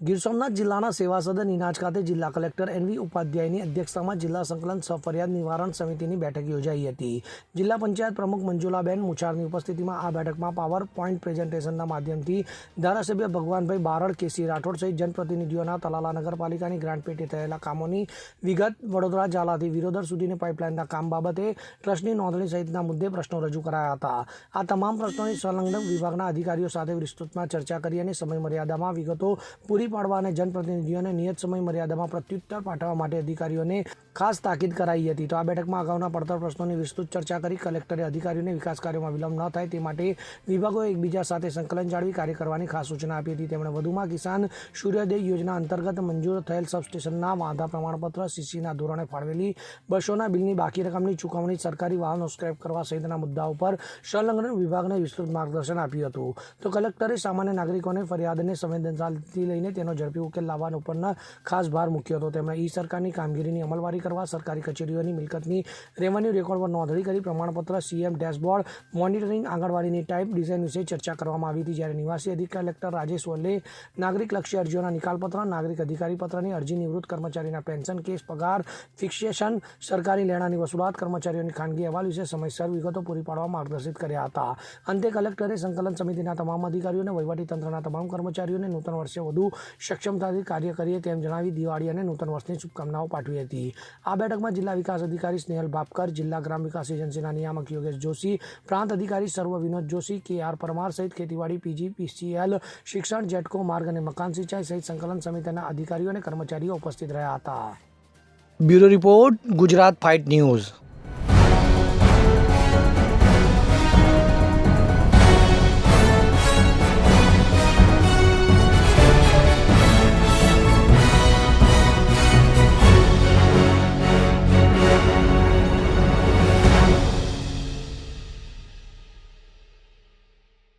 ગીર સોમનાથ જિલ્લાના સેવા સદન ઇનાજ ખાતે જિલ્લા કલેક્ટર એનવી ઉપાધ્યાયની અધ્યક્ષતામાં જિલ્લા સંકલન સફરિયાદ નિવારણ સમિતિની બેઠક યોજાઈ હતી. જિલ્લા પંચાયત પ્રમુખ મંજુલાબેન મુછારની ઉપસ્થિતિમાં આ બેઠકમાં પાવર પોઈન્ટ પ્રેઝન્ટેશનના માધ્યમથી ધારાસભ્ય ભગવાનભાઈ બારડ, કેસી રાઠોડ સહિત જનપ્રતિનિધિઓના તલાલા નગરપાલિકાની ગ્રાન્ટ પેટે થયેલા કામોની વિગત વડોદરા ઝાલાથી વિરોધર સુધીની પાઇપલાઇનના કામ બાબતે ટ્રસ્ટની નોંધણી સહિતના મુદ્દે પ્રશ્નો રજૂ કરાયા હતા. આ તમામ પ્રશ્નોની સંલગ્ન વિભાગના અધિકારીઓ સાથે વિસ્તૃતમાં ચર્ચા કરી અને સમય મર્યાદામાં વિગતો પૂરી પાડવા અને જનપ્રતિનિધિઓને નિયત સમય મર્યાદામાં પ્રત્યુત્તર પાઠવવા માટે અધિકારીઓને ખાસ તાકીદ કરાઈ હતી. તો આ બેઠકમાં અગાઉના પડતર પ્રશ્નોની વિસ્તૃત ચર્ચા કરી કલેક્ટરે અધિકારીઓને વિકાસ કાર્યોમાં વિલંબ ન થાય તે માટે વિભાગોએ એકબીજા સાથે સંકલન જાળવી કાર્ય કરવાની ખાસ સૂચના આપી હતી. તેમણે વધુમાં કિસાન સૂર્યોદય યોજના અંતર્ગત મંજૂર થયેલ સબસ્ટેશનના વાંધા પ્રમાણપત્ર, સીસીના ધોરણે ફાળવેલી બસોના બિલની બાકી રકમની ચૂકવણી સરકારી વાહનો સ્ક્રેપ કરવા સહિતના મુદ્દાઓ પર સંલગ્ન વિભાગને વિસ્તૃત માર્ગદર્શન આપ્યું હતું. તો કલેક્ટરે સામાન્ય નાગરિકોને ફરિયાદને સંવેદનશીલતાથી લઈને તેનો ઝડપી ઉકેલ લાવવાનો પણ ખાસ ભાર મૂક્યો હતો. તેમણે ઈ સરકારની કામગીરીની અમલવારી કરવા સરકારી કચેરીઓની મિલકતની રેવન્યુ રેકોર્ડ પર નોંધણી કરી પ્રમાણપત્ર સીએમ ડેશબોર્ડ મોનિટરિંગ આંગણવાડીની ટાઈપ ડિઝાઇન વિશે ચર્ચા કરવામાં આવી હતી. જ્યારે નિવાસી અધિક કલેક્ટર રાજેશ વલ્લે નાગરિક લક્ષી અરજીઓના નિકાલપત્ર, નાગરિક અધિકારી પત્રની અરજી નિવૃત્ત કર્મચારીના પેન્શન કેસ પગાર ફિક્સેશન સરકારી લેણાની વસૂલાત, કર્મચારીઓની ખાનગી અહેવાલ વિશે સમયસર વિગતો પૂરી પાડવા માર્ગદર્શિત કર્યા હતા. અંતે કલેક્ટરે સંકલન સમિતિના તમામ અધિકારીઓને વહીવટીતંત્રના તમામ કર્મચારીઓને નૂતન વર્ષે વધુ સક્ષમતાથી કાર્ય કરીએ તેમ જણાવી દિવાળી અને નૂતન વર્ષની શુભકામનાઓ પાઠવી હતી. આ બેઠકમાં જિલ્લા વિકાસ અધિકારી સ્નેહલ બાપકર, જિલ્લા ગ્રામ વિકાસ એજન્સીના નિયામક યોગેશ જોશી, પ્રાંત અધિકારી સર્વ વિનોદ જોશી, કે આર પરમાર સહિત ખેતીવાડી, પીજી, પીસીએલ, શિક્ષણ, જેટકો, માર્ગ અને મકાન સિંચાઈ સહિત સંકલન સમિતિના અધિકારીઓ અને કર્મચારીઓ ઉપસ્થિત રહ્યા હતા. Bureau report, Gujarat first news.